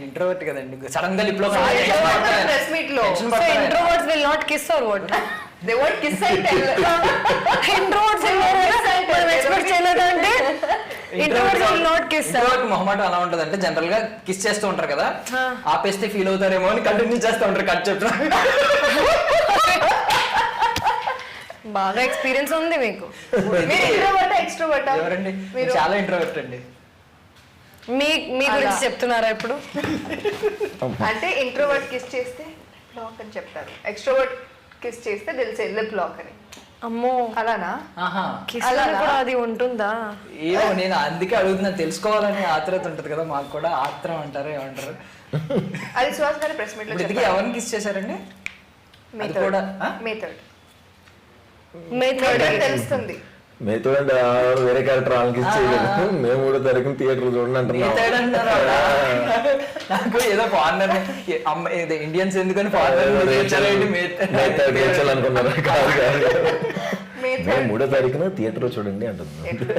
ఆయన ఇంట్రోవర్ట్ కదండి. సడన్ గా లిప్లో. ప్రెస్ మీట్లో so. Introverts will not kiss or what they want kiss and tell introverts మనం ఎక్స్పెక్ట్ చేయలేదంటే introverts will not kiss introvert మొహమాట ఎలా ఉంటది అంటే జనరల్గా కిస్ చేస్తూ ఉంటారు కదా. ఆపేస్తే ఫీల్ అవుతారేమో అని కంటిన్యూ చేస్తూ ఉంటారు కట్ చెప్పిన బాగా ఎక్స్పీరియన్స్ ఉంది మీకు. మీరు ఇంట్రోవర్ట్ ఎక్స్ట్రోవర్ట్ ఎవరండి? మీరు? చాలా ఇంట్రోవర్ట్ అండి. మీ మీ గురించి. చెప్తున్నారా ఇప్పుడు? అంటే ఇంట్రోవర్ట్ కిస్ చేస్తే బ్లాక్ అని చెప్తారు. ఎక్స్ట్రోవర్ట్ కిస్ చేస్తే తెలిసే లిప్ బ్లాక్ అని. అమ్మో. అలానా? కిస్? కూడా అది ఉంటుందా? ఏమో నేను అందుకే అడుగుతున్నాను తెలుసుకోవాలని ఆత్రత ఉంటది కదా మాకు కూడా ఆత్రం అంటారు ఏమంటారు? అది సుహాస్ గారి ప్రెస్ మీట్లో ఎవరిని కిస్ చేశారండి? మే అది కూడా ఆ? మే థర్డ్ మే థర్డ్ తెలుస్తుంది. మీతో ఆ వేరే క్యారెక్టర్ వాళ్ళకి ఇచ్చేయలేదు మేము మూడో తారీఖున థియేటర్ చూడండి? నాకు ఏదో ఫారినర్ ఇది ఇండియన్స్ ఎందుకని ఫారినర్ అనుకున్నారు? కాదు కాదు. మేము మూడో తారీఖున థియేటర్ చూడండి అంటున్నాం. చూడండి.